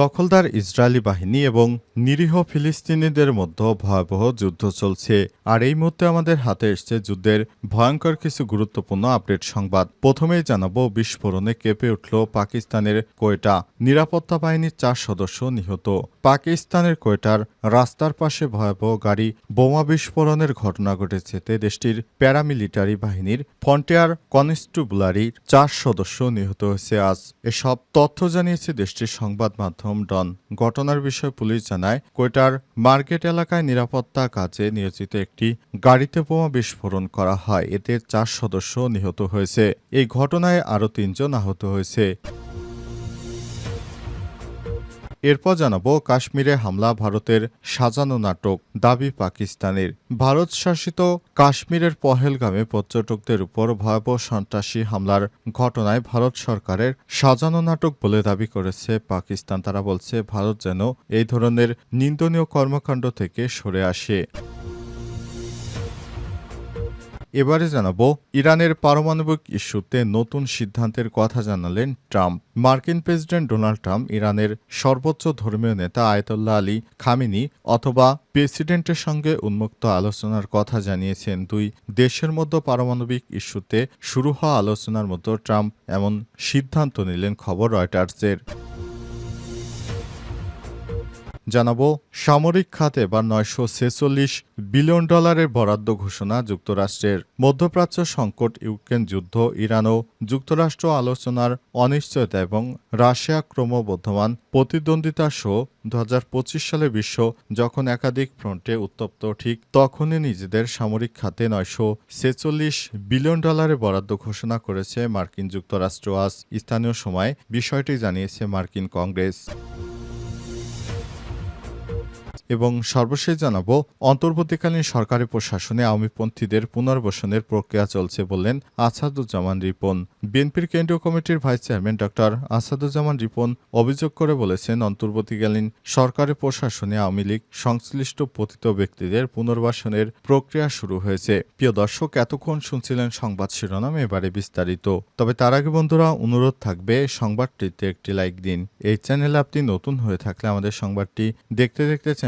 দখলদার ইসরায়েলি বাহিনী এবং নিরীহ ফিলিস্তিনিদের মধ্যে ভয়াবহ যুদ্ধ চলছে। আর এই মুহূর্তে আমাদের হাতে এসছে যুদ্ধের ভয়ঙ্কর কিছু গুরুত্বপূর্ণ আপডেট সংবাদ। প্রথমেই জানাব, বিস্ফোরণে কেঁপে উঠল পাকিস্তানের কোয়েটা। নিরাপত্তা বাহিনীর চার সদস্য নিহত। পাকিস্তানের কোয়েটার রাস্তার পাশে ভয়াবহ গাড়ি বোমা বিস্ফোরণের ঘটনা ঘটেছে। এতে দেশটির প্যারামিলিটারি বাহিনীর ফন্টিয়ার কনস্টেবুলারির চার সদস্য নিহত হয়েছে। আজ এসব তথ্য জানিয়েছে দেশটির সংবাদ মাধ্যম। ডন। ঘটনার বিষয়ে পুলিশ জানায়, কোয়েটার মার্কেট এলাকায় নিরাপত্তা কাজে নিয়োজিত একটি গাড়িতে বোমা বিস্ফোরণ করা হয়। এতে চার সদস্য নিহত হয়েছে। এই ঘটনায় আরও তিনজন আহত হয়েছে। এরপর জানাব কাশ্মীরে হামলা, ভারতের সাজানো নাটক, দাবি পাকিস্তানের। ভারত শাসিত কাশ্মীরের পহেলগামে পর্যটকদের উপর ভয়াবহ সন্ত্রাসী হামলার ঘটনায় ভারত সরকারের সাজানো নাটক বলে দাবি করেছে পাকিস্তান। তারা বলছে, ভারত যেন এই ধরনের নিন্দনীয় কর্মকাণ্ড থেকে সরে আসে। এবারে জানাব ইরানের পারমাণবিক ইস্যুতে নতুন সিদ্ধান্তের কথা জানালেন ট্রাম্প। মার্কিন প্রেসিডেন্ট ডোনাল্ড ট্রাম্প ইরানের সর্বোচ্চ ধর্মীয় নেতা আয়তুল্লাহ আলী খামিনি অথবা প্রেসিডেন্টের সঙ্গে উন্মুক্ত আলোচনার কথা জানিয়েছেন দুই দেশের মধ্যে পারমাণবিক ইস্যুতে শুরু হওয়া আলোচনার মতো ট্রাম্প এমন সিদ্ধান্ত নিলেন খবর রয়টার্সের। জানাব, সামরিক খাতে বা নয়শো ছেচল্লিশ বিলিয়ন ডলারের বরাদ্দ ঘোষণা যুক্তরাষ্ট্রের। মধ্যপ্রাচ্য সংকট, ইউক্রেন যুদ্ধ, ইরান ও যুক্তরাষ্ট্র আলোচনার অনিশ্চয়তা এবং রাশিয়া ক্রমবর্ধমান প্রতিদ্বন্দ্বিতা সহ দু হাজার পঁচিশ সালে বিশ্ব যখন একাধিক ফ্রন্টে উত্তপ্ত, ঠিক তখনই নিজেদের সামরিক খাতে নয়শো ছেচল্লিশ বিলিয়ন ডলারের বরাদ্দ ঘোষণা করেছে মার্কিন যুক্তরাষ্ট্র। আজ স্থানীয় সময় বিষয়টি জানিয়েছে মার্কিন কংগ্রেস। এবং সর্বশেষ জানাব, অন্তর্বর্তীকালীন সরকারি প্রশাসনে আওয়ামীপন্থীদের পুনর্বাসনের প্রক্রিয়া চলছে বললেন আসাদুজ্জামান রিপন। বিএনপির কেন্দ্রীয় কমিটির vice chairman doctor Asaduzzaman Ripon অভিযোগ করে বলেছেন, অন্তর্বর্তীকালীন সরকারি প্রশাসনে আওয়ামী লীগ সংশ্লিষ্ট পতিত ব্যক্তিদের পুনর্বাসনের প্রক্রিয়া শুরু হয়েছে। প্রিয় দর্শক, এতক্ষণ শুনছিলেন সংবাদ শিরোনাম, এবারে বিস্তারিত। তবে তার আগে বন্ধুরা, অনুরোধ থাকবে, সংবাদটিতে একটি লাইক দিন। এই চ্যানেলে আপনি নতুন হয়ে থাকলে আমাদের সংবাদটি দেখতে দেখতে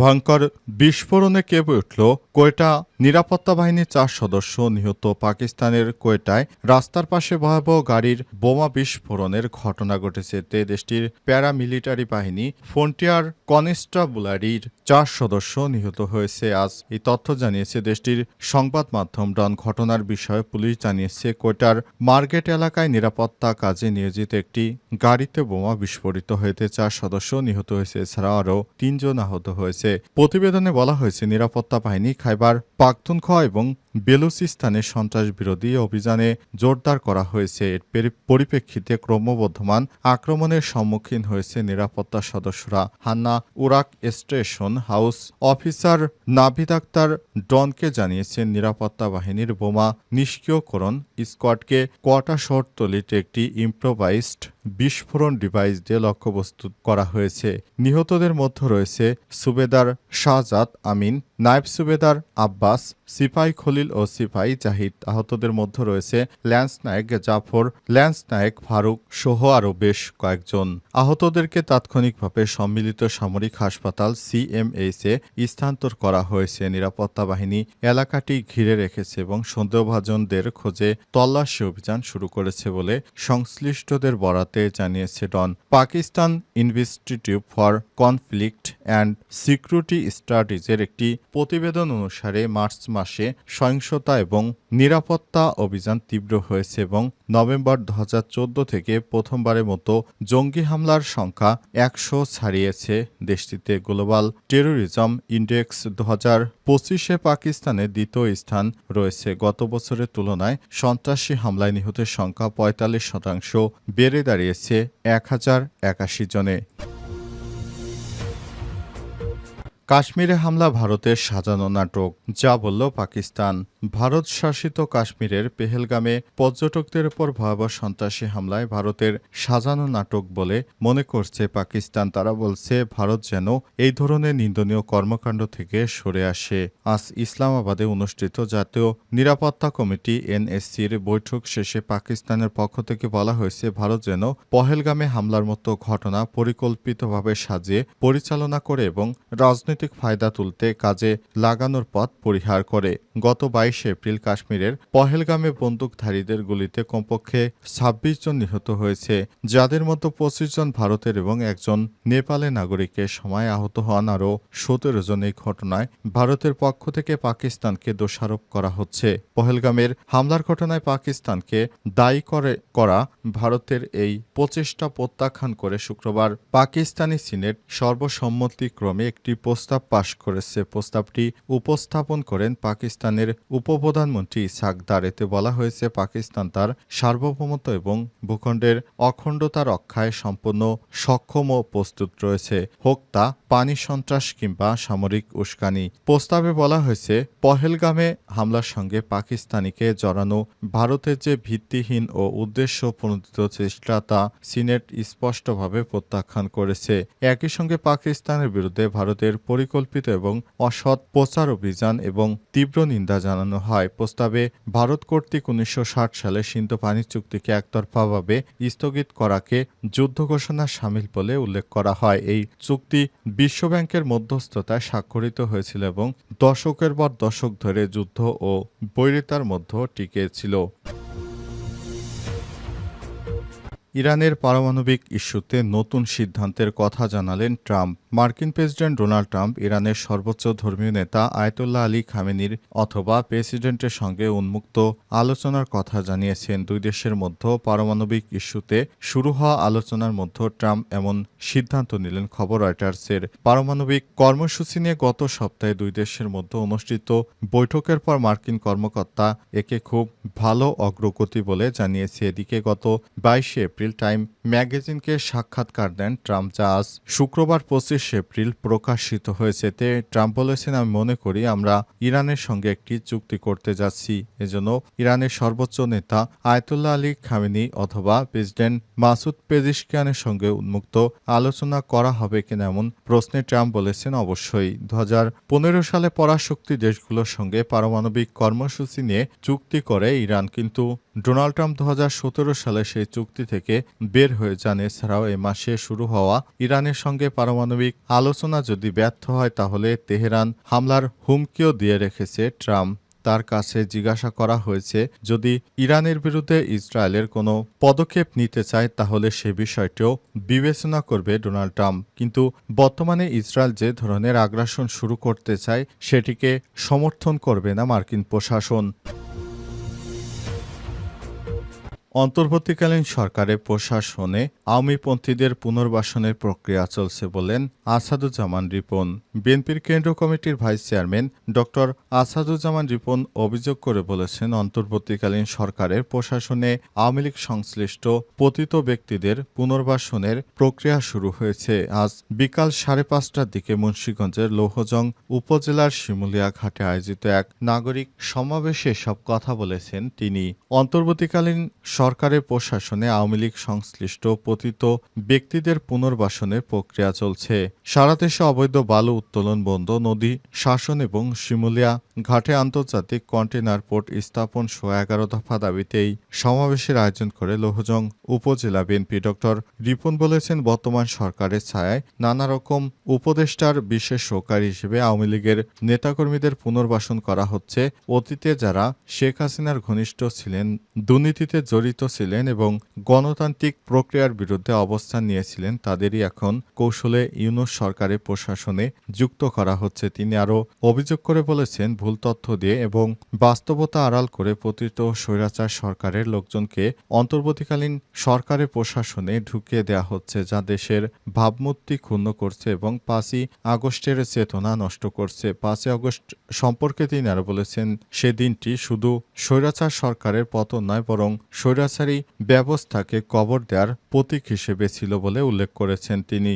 ভয়ঙ্কর বিস্ফোরণে কেঁপে উঠল কোয়েটা। নিরাপত্তা বাহিনীর চার সদস্য নিহত পাকিস্তানের কোয়েটায়। রাস্তার পাশে ভয়াবহ গাড়ির বোমা বিস্ফোরণের ঘটনা ঘটেছে। তে দেশটির প্যারামিলিটারি বাহিনী ফ্রন্টিয়ার কনস্টাবুলারির চার সদস্য নিহত হয়েছে। আজ এই তথ্য জানিয়েছে দেশটির সংবাদ মাধ্যম ডন। ঘটনার বিষয়ে পুলিশ জানিয়েছে, কোয়েটার মার্কেট এলাকায় নিরাপত্তা কাজে নিয়োজিত একটি গাড়িতে বোমা বিস্ফোরিত হয়েছে। চার সদস্য নিহত হয়েছে, এছাড়াও আরও তিনজন আহত হয়েছে। প্রতিবেদনে বলা হয়েছে, নিরাপত্তা বাহিনী খাইবার পাখতুনখোয়া এবং বেলুচিস্তানে সন্ত্রাস বিরোধী অভিযানে জোরদার করা হয়েছে। এর পরিপ্রেক্ষিতে ক্রমবর্ধমান আক্রমণের সম্মুখীন হয়েছে নিরাপত্তা সদস্যরা। Hanna Urak station house officer Naveed Akhtar ডনকে জানিয়েছেন, নিরাপত্তা বাহিনীর বোমা নিষ্ক্রিয়করণ স্কোয়াডকে কোয়াটা শহরতলিতে একটি ইম্প্রোভাইজড বিস্ফোরণ ডিভাইস দিয়ে লক্ষ্যবস্তু করা হয়েছে। নিহতদের মধ্যে রয়েছে সুবেদার শাহজাদ আমিন নায়েব সুবেদার আব্বাস, সিপাই খলিল ও সিপাই জাহিদ আহতদের মধ্যে রয়েছে ল্যান্স নায়েক জাফর, ল্যান্স নায়েক ফারুক সহ আরও বেশ কয়েকজন। আহতদেরকে তাৎক্ষণিকভাবে সম্মিলিত সামরিক হাসপাতাল সিএমএইচ স্থানান্তর করা হয়েছে। নিরাপত্তা বাহিনী এলাকাটি ঘিরে রেখেছে এবং সন্দেহভাজনদের খোঁজে তল্লাশি অভিযান শুরু করেছে বলে সংশ্লিষ্টদের বরাতে জানিয়েছে Dawn. Pakistan institute for conflict and security স্টাডিজের একটি প্রতিবেদন অনুসারে মার্চ মাসে সহিংসতা এবং নিরাপত্তা অভিযান তীব্র হয়েছে এবং নভেম্বর দু হাজার চোদ্দ থেকে প্রথমবারের মতো জঙ্গি হামলার সংখ্যা একশো ছাড়িয়েছে দেশটিতে গ্লোবাল টেরোরিজম ইন্ডেক্স দু হাজার পঁচিশে পাকিস্তানের দ্বিতীয় স্থান রয়েছে। গত বছরের তুলনায় সন্ত্রাসী হামলায় নিহতের সংখ্যা পঁয়তাল্লিশ শতাংশ বেড়ে দাঁড়িয়েছে এক হাজার একাশি জনে। কাশ্মীরে হামলা ভারতের সাজানো নাটক যা বলল পাকিস্তান। ভারত শাসিত কাশ্মীরের পেহেলগামে পর্যটকদের উপর ভয়াবহ সন্ত্রাসী হামলায় ভারতের সাজানো নাটক বলে মনে করছে পাকিস্তান। তারা বলছে, ভারত যেন এই ধরনের নিন্দনীয় কর্মকাণ্ড থেকে সরে আসে। আজ ইসলামাবাদে অনুষ্ঠিত জাতীয় নিরাপত্তা কমিটি এনএসসির বৈঠক শেষে পাকিস্তানের পক্ষ থেকে বলা হয়েছে, ভারত যেন পহেলগামে হামলার মতো ঘটনা পরিকল্পিতভাবে সাজিয়ে, পরিচালনা করে এবং রাজনৈতিক ফায়দা তুলতে কাজে লাগানোর পথ পরিহার করে। গত বাইশে এপ্রিল কাশ্মীরের পহেলগামে বন্দুকধারীদের গুলিতে কমপক্ষে ছাব্বিশ জন নিহত হয়েছে, যাদের মধ্যে পঁচিশ জন ভারতের এবং একজন নেপালের নাগরিকের সময় আহত হন আরও সতেরো জন এই ঘটনায় ভারতের পক্ষ থেকে পাকিস্তানকে দোষারোপ করা হচ্ছে। পহেলগামের হামলার ঘটনায় পাকিস্তানকে দায়ী করে, করা ভারতের এই প্রচেষ্টা প্রত্যাখ্যান করে শুক্রবার পাকিস্তানি সিনেট সর্বসম্মতিক্রমে একটি প্রস্তাব পাশ করেছে। প্রস্তাবটি উপস্থাপন করেন পাকিস্তানের উপপ্রধানমন্ত্রী ইসাক দার এতে বলা হয়েছে, পাকিস্তান তার সার্বভৌমত্ব এবং ভূখণ্ডের অখণ্ডতা রক্ষায় সম্পূর্ণ সক্ষম ও প্রস্তুত রয়েছে। হোক তা পানি সন্ত্রাস কিংবা সামরিক উস্কানি। প্রস্তাবে বলা হয়েছে, পহেলগামে হামলার সঙ্গে পাকিস্তানিকে জড়ানো ভারতের যে ভিত্তিহীন ও উদ্দেশ্য প্রণোদিত চেষ্টা তা সিনেট স্পষ্টভাবে প্রত্যাখ্যান করেছে। একই সঙ্গে পাকিস্তানের বিরুদ্ধে ভারতের পরিকল্পিত এবং অসৎ প্রচার অভিযান এবং তীব্র নিন্দা জানানো হয়। প্রস্তাবে, ভারত কর্তৃক উনিশশো ষাট সালে সিন্ধু পানি চুক্তিকে একতরফাভাবে স্থগিত করাকে যুদ্ধ ঘোষণা সামিল বলে উল্লেখ করা হয়। এই চুক্তি বিশ্বব্যাংকের মধ্যস্থতায় স্বাক্ষরিত হয়েছিল এবং দশকের পর দশক ধরে যুদ্ধ ও বৈরিতার মধ্যে টিকে ছিল। ইরানের পারমাণবিক ইস্যুতে নতুন সিদ্ধান্তের কথা জানালেন ট্রাম্প। মার্কিন প্রেসিডেন্ট ডোনাল্ড ট্রাম্প ইরানের সর্বোচ্চ ধর্মীয় নেতা আয়তুল্লাহ আলী খামেনির অথবা প্রেসিডেন্টের সঙ্গে উন্মুক্ত আলোচনার কথা জানিয়েছেন দুই দেশের মধ্যে পারমাণবিক ইস্যুতে শুরু হওয়া আলোচনার মধ্যে ট্রাম্প এমন সিদ্ধান্ত নিলেন। খবর রয়টার্সের পারমাণবিক কর্মসূচি নিয়ে গত সপ্তাহে দুই দেশের মধ্যে অনুষ্ঠিত বৈঠকের পর মার্কিন কর্মকর্তা একে খুব ভালো অগ্রগতি বলে জানিয়েছে। এদিকে গত বাইশে এপ্রিল টাইম ম্যাগাজিনকে সাক্ষাৎকার দেন ট্রাম্প, যা আজ শুক্রবার পঁচিশ এপ্রিল প্রকাশিত হয়েছে। তে ট্রাম্প বলেছেন, আমি মনে করি আমরা ইরানের সঙ্গে একটি চুক্তি করতে যাচ্ছি। এজন্য ইরানের সর্বোচ্চ নেতা আয়তুল্লাহ আলী খামিনি অথবা প্রেসিডেন্ট মাসুদ পেজিশকিয়ানের সঙ্গে উন্মুক্ত আলোচনা করা হবে কিনা এমন প্রশ্নে ট্রাম্প বলেছেন, অবশ্যই। দু হাজার পনেরো সালে পরাশক্তি দেশগুলোর সঙ্গে পারমাণবিক কর্মসূচি নিয়ে চুক্তি করে ইরান, কিন্তু ডোনাল্ড ট্রাম্প দু হাজার সতেরো সালে সেই চুক্তি থেকে বের হয়ে যান। এছাড়াও এ মাসে শুরু হওয়া ইরানের সঙ্গে পারমাণবিক আলোচনা যদি ব্যর্থ হয়, তাহলে তেহরান হামলার হুমকিও দিয়ে রেখেছে ট্রাম্প। তার কাছে জিজ্ঞাসা করা হয়েছে, যদি ইরানের বিরুদ্ধে ইসরায়েলের কোনো পদক্ষেপ নিতে চায়, তাহলে সে বিষয়টিও বিবেচনা করবে ডোনাল্ড ট্রাম্প। কিন্তু বর্তমানে ইসরায়েল যে ধরনের আগ্রাসন শুরু করতে চায়, সেটিকে সমর্থন করবে না মার্কিন প্রশাসন। অন্তর্বর্তীকালীন সরকারের প্রশাসনে আওয়ামীপন্থীদের পুনর্বাসনের প্রক্রিয়া চলছে বলেন আসাদুজ্জামান রিপন। বিএনপির কেন্দ্রীয় কমিটির vice chairman doctor Asaduzzaman Ripon অভিযোগ করে বলেছেন, অন্তর্বর্তীকালীন সরকারের প্রশাসনে আওয়ামী লীগ সংশ্লিষ্ট পতিত ব্যক্তিদের পুনর্বাসনের প্রক্রিয়া শুরু হয়েছে। আজ বিকাল সাড়ে পাঁচটার দিকে মুন্সীগঞ্জের লৌহজং উপজেলার শিমুলিয়া ঘাটে আয়োজিত এক নাগরিক সমাবেশে সব কথা বলেছেন তিনি। অন্তর্বর্তীকালীন সরকারের প্রশাসনে আওয়ামী লীগ সংশ্লিষ্ট পতিত ব্যক্তিদের পুনর্বাসনের প্রক্রিয়া চলছে। সারা দেশে অবৈধ বালু উত্তোলন বন্ধ, নদী শাসন এবং শিমুলিয়া ঘাটে আন্তর্জাতিক কন্টেনার পোর্ট স্থাপন সহ এগারো দফা দাবিতে এই সমাবেশের আয়োজন করে লোহজং উপজেলা বিএনপি। ডক্টর রিপন বলেছেন, বর্তমান সরকারের ছায়ায় নানা রকম উপদেষ্টার বিশেষ সহকারী হিসেবে আওয়ামী লীগের নেতাকর্মীদের পুনর্বাসন করা হচ্ছে। অতীতে যারা শেখ হাসিনার ঘনিষ্ঠ ছিলেন, দুর্নীতিতে জড়িত জড়িত ছিলেন এবং গণতান্ত্রিক প্রক্রিয়ার বিরুদ্ধে অবস্থান নিয়েছিলেন, তাদেরই এখন কৌশলে ইউনুস সরকারের প্রশাসনে যুক্ত করা হচ্ছে। তিনি আরও অভিযোগ করে বলেছেন, ভুল তথ্য দিয়ে এবং বাস্তবতা আড়াল করে পতিত স্বৈরাচার সরকারের লোকজনকে অন্তর্বর্তীকালীন সরকারের প্রশাসনে ঢুকিয়ে দেওয়া হচ্ছে, যা দেশের ভাবমূর্তি ক্ষুণ্ণ করছে এবং পাঁচই আগস্টের চেতনা নষ্ট করছে। পাঁচই আগস্ট সম্পর্কে তিনি আরও বলেছেন, সে দিনটি শুধু স্বৈরাচার সরকারের পতন নয়, বরং স্বৈরাচারী ব্যবস্থাকে কবর দেওয়ার প্রতীক হিসেবে ছিল বলে উল্লেখ করেছেন তিনি।